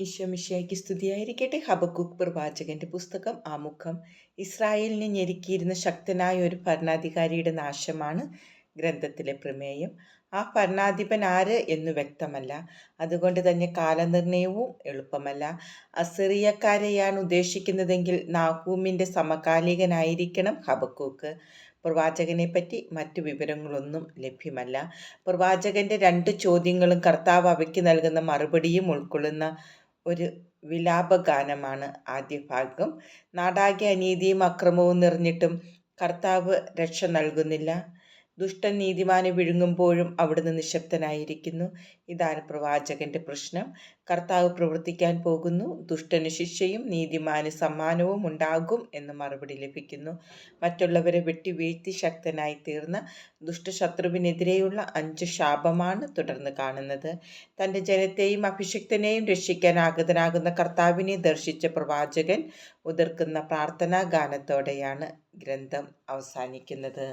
ഈശോമിശിയായ്ക്ക് സ്തുതിയായിരിക്കട്ടെ. ഹബക്കുക്ക് പ്രവാചകന്റെ പുസ്തകം ആമുഖം. ഇസ്രായേലിനെ ഞെരുക്കിയിരുന്ന ശക്തനായ ഒരു ഭരണാധികാരിയുടെ നാശമാണ് ഗ്രന്ഥത്തിലെ പ്രമേയം. ആ ഭരണാധിപൻ ആര് എന്ന് വ്യക്തമല്ല. അതുകൊണ്ട് തന്നെ കാലനിർണയവും എളുപ്പമല്ല. അസിറിയക്കാരെയാണ് ഉദ്ദേശിക്കുന്നതെങ്കിൽ നാഹൂമിന്റെ സമകാലികനായിരിക്കണം ഹബക്കൂക്ക്. പ്രവാചകനെ പറ്റി മറ്റു വിവരങ്ങളൊന്നും ലഭ്യമല്ല. പ്രവാചകന്റെ രണ്ട് ചോദ്യങ്ങളും കർത്താവ് അവയ്ക്ക് നൽകുന്ന മറുപടിയും ഉൾക്കൊള്ളുന്ന ഒരു വിലാപഗാനമാണ് ആദ്യ ഭാഗം. നാടാകെ അനീതിയും അക്രമവും നിറഞ്ഞിട്ടും കർത്താവ് രക്ഷ നൽകുന്നില്ല. ദുഷ്ടൻ നീതിമാനെ വിഴുങ്ങുമ്പോഴും അവിടുന്ന് നിശബ്ദനായിരിക്കുന്നു. ഇതാണ് പ്രവാചകന്റെ പ്രശ്നം. കർത്താവ് പ്രവർത്തിക്കാൻ പോകുന്നു. ദുഷ്ടന് ശിക്ഷയും നീതിമാന് സമ്മാനവും ഉണ്ടാകും എന്ന് മറുപടി ലഭിക്കുന്നു. മറ്റുള്ളവരെ വെട്ടി വീഴ്ത്തി ശക്തനായി തീർന്ന ദുഷ്ടശത്രുവിനെതിരെയുള്ള അഞ്ച് ശാപമാണ് തുടർന്ന് കാണുന്നത്. തന്റെ ജനത്തെയും അഭിഷിക്തനെയും രക്ഷിക്കാൻ ആഗതനാകുന്ന കർത്താവിനെ ദർശിച്ച പ്രവാചകൻ ഉതിർക്കുന്ന പ്രാർത്ഥനാ ഗാനത്തോടെയാണ് ഗ്രന്ഥം അവസാനിക്കുന്നത്.